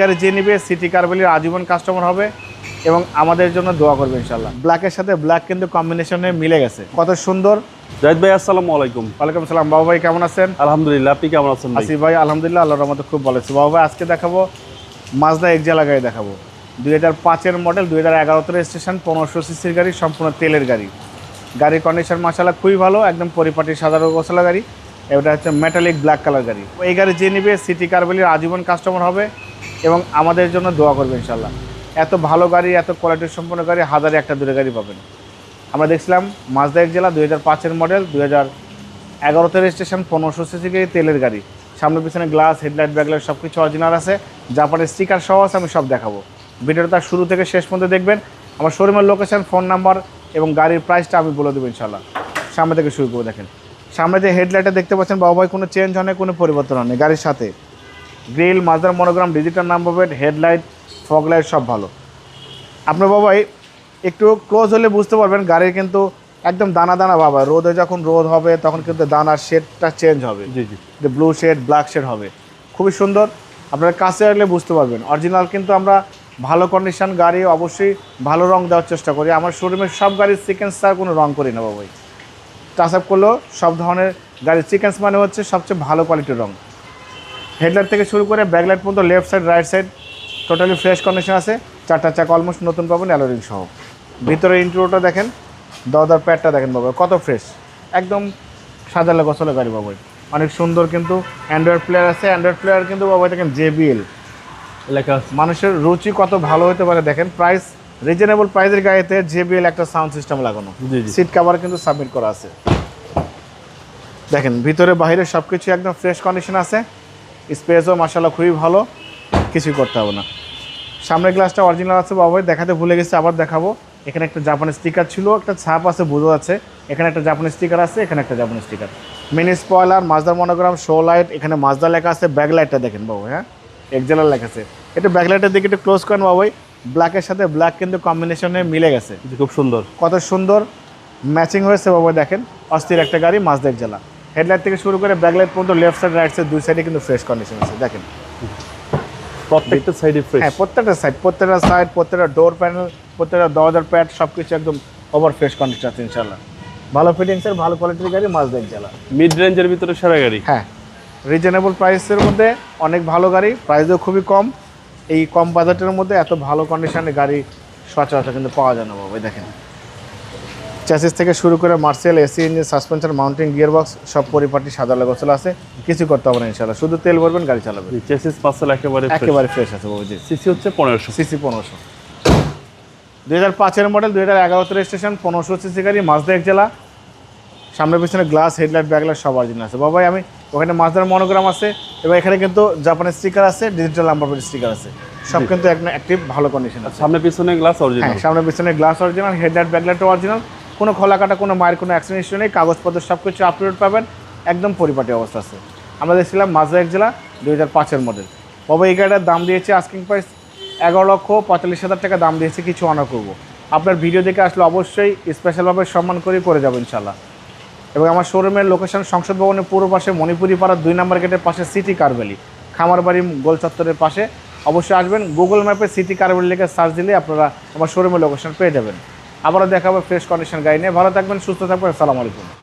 গাড়ি যে নিবে সিটি কারবেলির আজীবন কাস্টমার হবে এবং আমাদের জন্য দোয়া করবে ইনশাল্লাহ ব্ল্যাকের সাথে ব্ল্যাক কিন্তু কম্বিনেশনে মিলে গেছে। কত সুন্দর। জাহিদ ভাই আসসালামু আলাইকুম। ওয়ালাইকুম সালাম বাবু ভাই কেমন আছেন? আলহামদুলিল্লাহ আপনি কেমন আছেন ভাই? আসিফ ভাই আলহামদুলিল্লাহ আল্লাহর রহমতে খুব ভালো আছি। বাবু ভাই আজকে দেখাবো মাজদা একজেলা গাড়ি দেখাবো। দুই হাজার পাঁচের মডেল দুই হাজার এগারোতে রেজিস্ট্রেশন পনেরোশো সিসির গাড়ি সম্পূর্ণ তেলের গাড়ি। গাড়ির কন্ডিশন মাসালা খুবই ভালো একদম পরিপাটি সাধারণ গোসলা গাড়ি। এটা হচ্ছে মেটালিক ব্ল্যাক কালার গাড়ি। এই গাড়ি যে নিবে সিটি কারবেলির আজীবন কাস্টমার হবে। এবং আমাদের জন্য দোয়া করবে ইনশাল্লাহ এত ভালো গাড়ি, এত কোয়ালিটির সম্পন্ন গাড়ি, হাজারে একটা দূরে গাড়ি পাবেন। আমরা দেখছিলাম মাজদা এক জেলা দুই হাজার পাঁচের মডেল দুই হাজার এগারোতে রেজিস্ট্রেশন পনেরোশো সিসি গাড়ি তেলের গাড়ি। সামনে পিছনে গ্লাস হেডলাইট ব্যাকলাইট সব কিছু অরিজিনাল আছে। জাপানের স্টিকার সহ আছে, আমি সব দেখাবো। ভিডিওটা তার শুরু থেকে শেষ পর্যন্ত দেখবেন। আমার শোরুমের লোকেশান ফোন নাম্বার এবং গাড়ির প্রাইসটা আমি বলে দেবো ইনশাল্লাহ সামনে থেকে শুরু করে দেখেন। সামনে যে হেডলাইটটা দেখতে পাচ্ছেন বাবা ভাই কোনো চেঞ্জ হয় না কোনো পরিবর্তন হয়নি গাড়ির সাথে। গ্রিল মাজার monogram digital number plate headlight fog light সব ভালো। আপনার বাবাই একটু ক্লোজ হলে বুঝতে পারবেন গাড়ির কিন্তু একদম দানা দানা বাবা। রোদে যখন রোদ হবে তখন কিন্তু দানার শেডটা চেঞ্জ হবে। জি জি। যে ব্লু শেড ব্ল্যাক শেড হবে। খুবই সুন্দর। আপনারা কাছে আসলে বুঝতে পারবেন। অরিজিনাল কিন্তু আমরা ভালো কন্ডিশন গাড়ি অবশ্যই ভালো রং দেওয়ার চেষ্টা করি। আমার শোরুমের সব গাড়ির সিকেন্স ছাড়া কোনো রং করি না বাবাই টাচ আপ করলেও সব ধরনের গাড়ির সিকেন্স মানে হচ্ছে সবচেয়ে ভালো কোয়ালিটির রং। হেডলাইট থেকে শুরু করে ব্যাকলাইট পর্যন্ত left side right side totally fresh condition আছে। চারটা চাকা অলমোস্ট নতুন পাবেন অ্যালোরিং সহ। ভিতরে ইন্ট্রোটা দেখেন দরদার প্যাডটা দেখেন বাবা কত ফ্রেশ একদম সাজালে গছলে গাড়ি বাবাই অনেক সুন্দর কিন্তু অ্যান্ড্রয়েড প্লেয়ার আছে। অ্যান্ড্রয়েড প্লেয়ার কিন্তু বাবা দেখেন জেবিএল লেখা মানুষের রুচি কত ভালো হতে পারে দেখেন। প্রাইস রিজনেবল প্রাইসের গাড়িতে জেবিএল একটা সাউন্ড সিস্টেম লাগানো। সিট কাভার কিন্তু সাবমিট করা আছে। দেখেন ভিতরে বাইরে সব কিছু একদম ফ্রেশ কন্ডিশন আছে। স্পেসও মাসাল্লাহ খুবই ভালো কিছুই করতে হবে না। সামনের গ্লাসটা অরিজিনাল আছে বাবাই দেখাতে ভুলে গেছে আবার দেখাবো। এখানে একটা জাপানি স্টিকার ছিল একটা ছাপ আছে বোঝা যাচ্ছে। এখানে একটা জাপানি স্টিকার আছে এখানে একটা জাপানি স্টিকার মিনি স্পয়লার মাজদার মনোগ্রাম শো লাইট এখানে মাজদা লেখা আছে ব্যাক লাইটটা দেখেন বাবু হ্যাঁ? একজেলার লেখা আছে। এটা ব্যাক লাইটের দিকে একটু ক্লোজ করেন বাবাই ব্ল্যাকের সাথে ব্ল্যাক কিন্তু কম্বিনেশনে মিলে গেছে। খুব সুন্দর। কত সুন্দর ম্যাচিং হয়েছে বাবা দেখেন। অস্থির একটা গাড়ি মাঝদের জেলা হেডলাইট থেকে শুরু করে ব্যাকলাইট পর্যন্ত লেফট সাইড রাইট সাইড দুই সাইডে কিন্তু ফ্রেশ কন্ডিশন আছে দেখেন। প্রত্যেকটা সাইডে ফ্রেশ হ্যাঁ প্রত্যেকটা সাইড প্রত্যেকটা সাইড প্রত্যেকটা ডোর প্যানেল প্রত্যেকটা দরজার প্যাড সব কিছু একদম ওভার ফ্রেশ কন্ডিশন আছে ইনশাল্লাহ ভালো ফিটিংসের ভালো কোয়ালিটির গাড়ি মাঝদের জেলা মিড রেঞ্জের ভিতরে সেরা গাড়ি? হ্যাঁ রিজনেবল প্রাইসের মধ্যে অনেক ভালো গাড়ি প্রাইসও খুবই কম। এই কম বাজেটের মধ্যে এত ভালো কন্ডিশনের গাড়ি সচরাচর কিন্তু পাওয়া যায় না বাবা দেখেন। চ্যাসিস থেকে শুরু করে Marcel AC engine suspension mounting gear box সব পরিপাটি সাদা গোছল আছে কিছু করতে হবে না ইনশাল্লাহ শুধু তেল ভরবেন গাড়ি চালাবেন। চেসিস পার্সেল একেবারে একেবারে ফ্রেশ আছে বাবু জি। সিসি হচ্ছে পনেরোশো। সিসি পনেরোশো। দুই হাজার পাঁচের মডেল দুই হাজার এগারোতে রেজিস্ট্রেশন পনেরোশো সিসি গাড়ি মাঝদা এক জেলা। সামনে পিছনে গ্লাস হেডলাইট ব্যাকলাইট সব অরিজিনাল আছে। বাবাই আমি ওখানে মাঝদার মনোগ্রাম আছে এবং এখানে কিন্তু জাপানের স্টিকার আছে ডিজিটাল নাম্বার প্লেট স্টিকার আছে। সব কিন্তু অ্যাক্টিভ ভালো কন্ডিশন আছে। সামনে পিছনে গ্লাস হ্যাঁ অরিজিনাল সামনে পিছনে গ্লাস অরিজিনাল হেডলাইট ব্যাকলাইটও অরিজিনাল কোনো খোলা কাটা কোনো মায়ের কোনো অ্যাক্সিডেন্ট নেই, কাগজপত্র সব কিছু আপলোড পাবেন, একদম পরিপাটি অবস্থা আছে। আমরা দেখছিলাম মাজদা এক জেলা, দুই হাজার পাঁচের মডেল বাবা, এই গাড়িটার দাম দিয়েছে আস্কিং প্রাইস এগারো লক্ষ পঁয়তাল্লিশ হাজার টাকা, দাম দিয়েছে কিছু অনার করব। আপনার ভিডিও দেখে আসলে অবশ্যই স্পেশালভাবে সম্মান করে করে যাব ইনশাল্লাহ এবং আমার শোরুমের লোকেশন সংসদ ভবনের পূর্ব পাশে মণিপুরি পাড়ার দুই নম্বর গেটের পাশে সিটি কারবেলি খামারবাড়ি গোল চত্বরের পাশে। অবশ্যই আসবেন গুগল ম্যাপে সিটি কারবেলি লিখে সার্চ দিলে আপনারা আমার শোরুমের লোকেশন পেয়ে যাবেন। আবারও দেখাবো ফ্রেশ কন্ডিশন গাড়ি নিয়ে। ভালো থাকবেন সুস্থ থাকবেন আসসালামু আলাইকুম।